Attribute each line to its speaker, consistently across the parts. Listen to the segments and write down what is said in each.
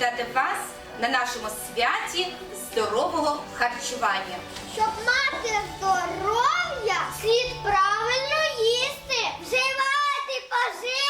Speaker 1: привітати вас на нашому святі здорового харчування.
Speaker 2: Щоб мати здоров'я, слід правильно їсти, вживати, пожити.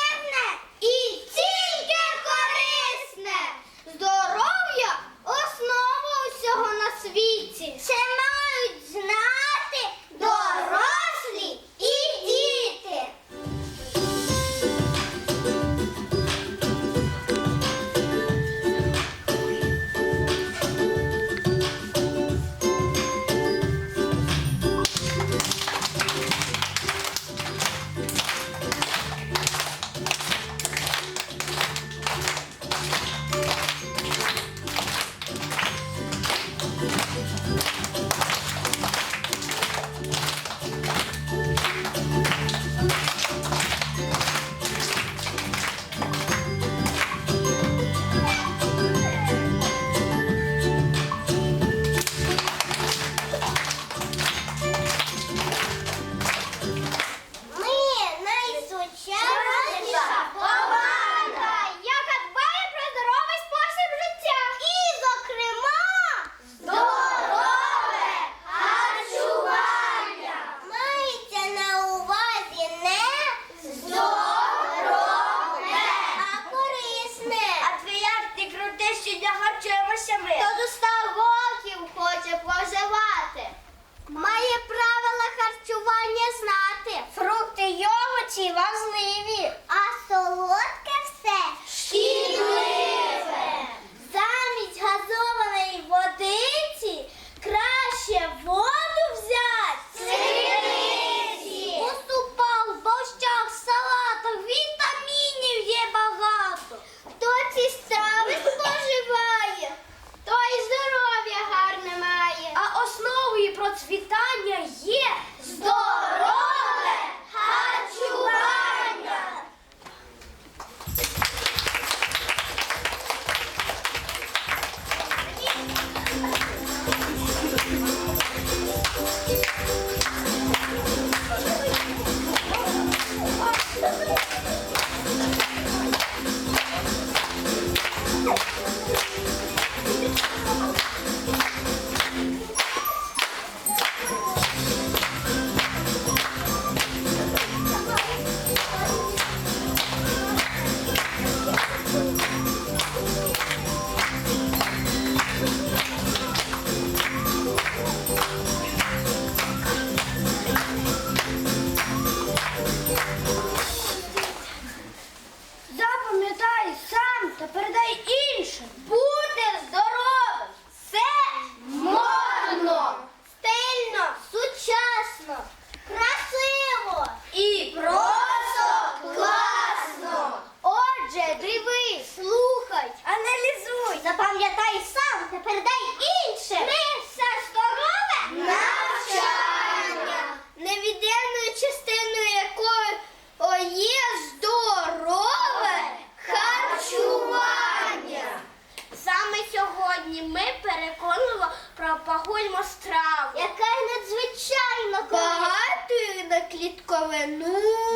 Speaker 2: клітковину.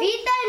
Speaker 2: Вітаю!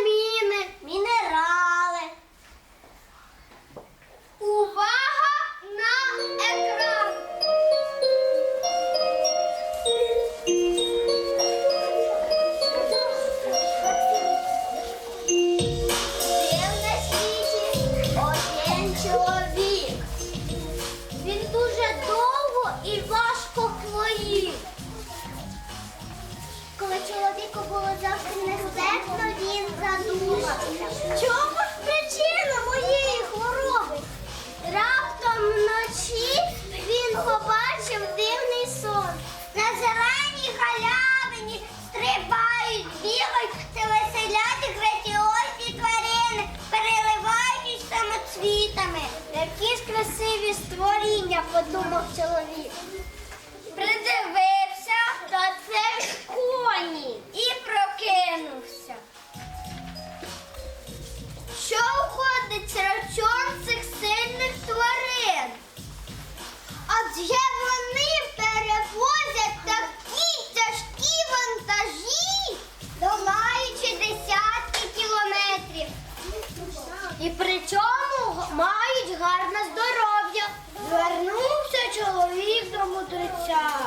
Speaker 2: подумав чоловік. Придивився та це коні і прокинувся. Що входить рачок цих сильних тварин? Адже вони перевозять такі тяжкі вантажі, долаючи десятки кілометрів. І при цьому мають гарне здоров'я. Вернувся чоловік до мудреця.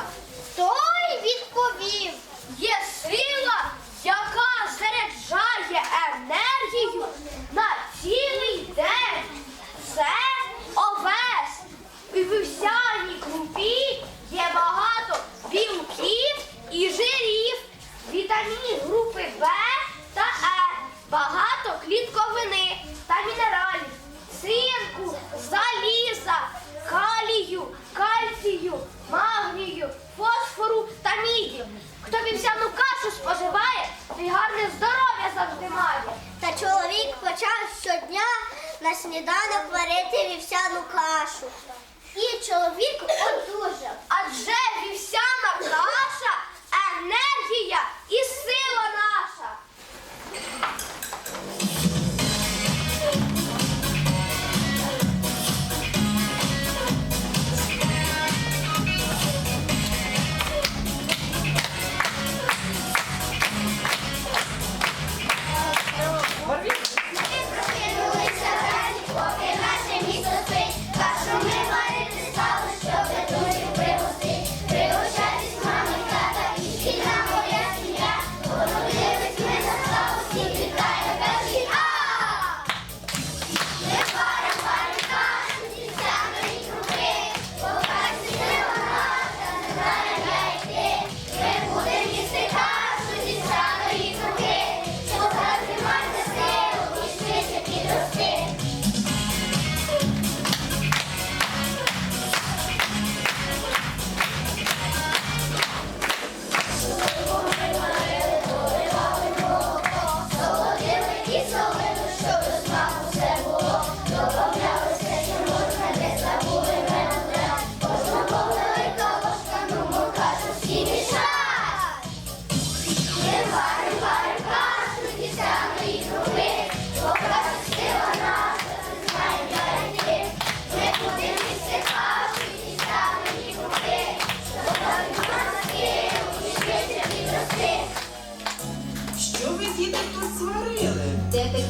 Speaker 2: Той відповів,
Speaker 3: є сила, яка заряджає енергію на цілий день. Це овес. І в вівсяній крупі є багато білків і жирів, вітамінів групи В та Е, багато клітковини та мінералів, цинку, заліза калію, кальцію, магнію, фосфору та мідію. Хто вівсяну кашу споживає, той гарне здоров'я завжди має.
Speaker 2: Та чоловік почав щодня на сніданок варити вівсяну кашу. І чоловік одужав.
Speaker 3: Адже вівсяна каша енергія.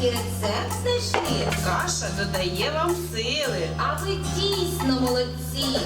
Speaker 1: який рецепт знайшли.
Speaker 4: Каша додає вам сили.
Speaker 1: А ви дійсно молодці.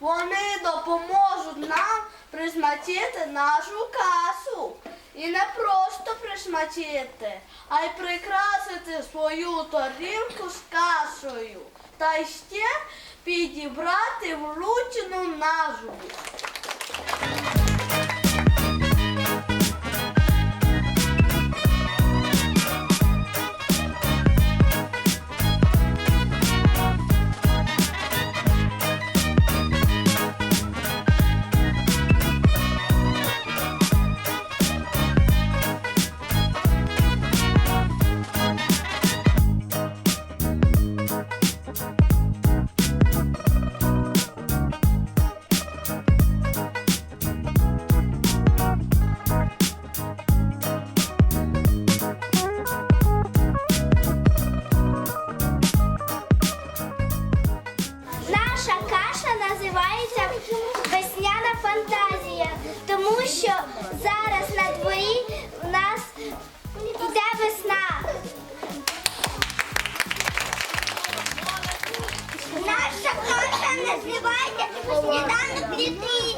Speaker 5: Вони допоможуть нам присматити нашу касу. І не просто присмачити, а й прикрасити свою тарілку з касою та ще підібрати
Speaker 2: вручну наживу. дітей,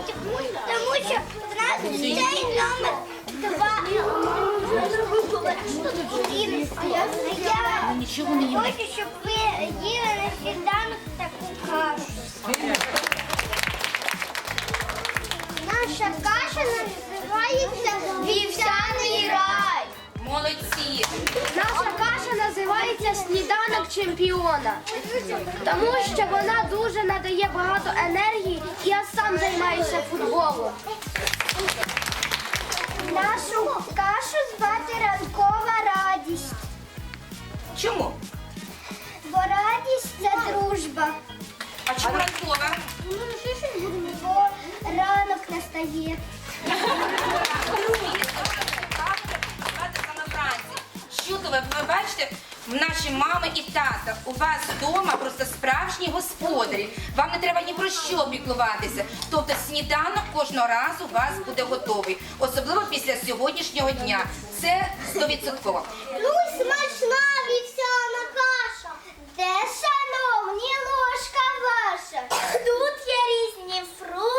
Speaker 2: тому що в нас цей номер два. Я хочу, щоб ви їли на сніданок таку кашу. Наша каша називається вівсяний рай
Speaker 1: молодці.
Speaker 3: Наша каша називається сніданок чемпіона, тому що вона дуже надає багато енергії, і я сам займаюся футболом.
Speaker 2: Нашу кашу звати ранкова радість.
Speaker 1: Чому?
Speaker 2: Бо радість це дружба.
Speaker 1: А чому ранкова?
Speaker 2: Бо ранок настає.
Speaker 1: Ви, бачите, наші мами і тата, у вас вдома просто справжні господарі. Вам не треба ні про що піклуватися. Тобто сніданок кожного разу у вас буде готовий, особливо після сьогоднішнього дня. Це стовідсотково.
Speaker 2: Ну, смачна вівсяна каша. Де шановні ложка ваша? Тут є різні фрукти,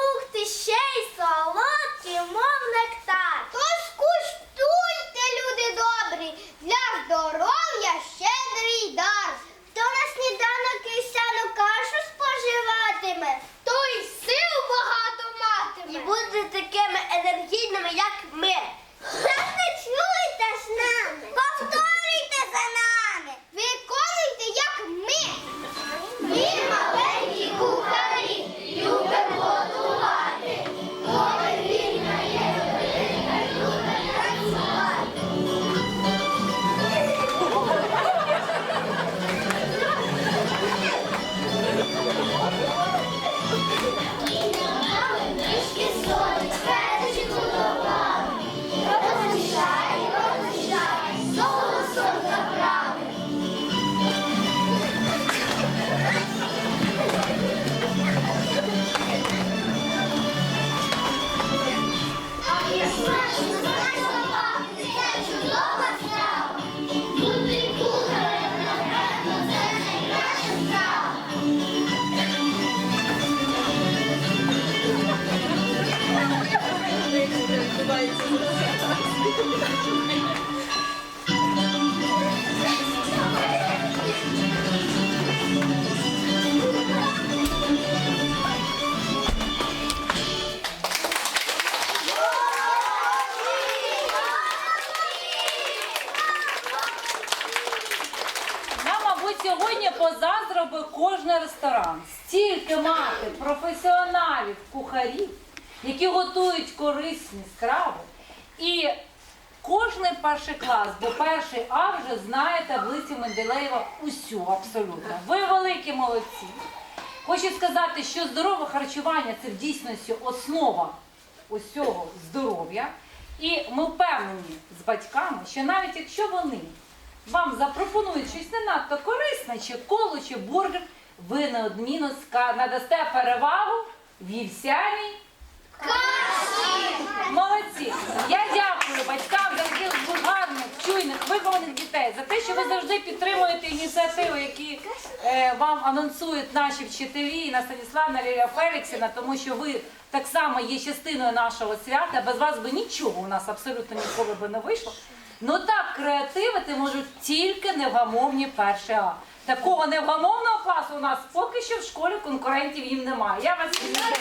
Speaker 6: ресторан. Стільки мати професіоналів, кухарів, які готують корисні страви. І кожний перший клас, бо перший А вже знає таблицю Менделеєва усю абсолютно. Ви великі молодці. Хочу сказати, що здорове харчування це в дійсності основа усього здоров'я. І ми впевнені з батьками, що навіть якщо вони вам запропонують щось не надто корисне, чи коло, чи бургер, ви неодмінно надасте перевагу вівсяній Молодці! Я дякую батькам за таких гарних, чуйних, вихованих дітей, за те, що ви завжди підтримуєте ініціативи, які е, вам анонсують наші вчителі, на Станіславна Лілія Феліксіна, тому що ви так само є частиною нашого свята. Без вас би нічого у нас абсолютно ніколи би не вийшло. Ну так, креативити можуть тільки невгамовні перші А. Такого невгамовного класу у нас поки що в школі конкурентів їм немає. Я вас вітаю.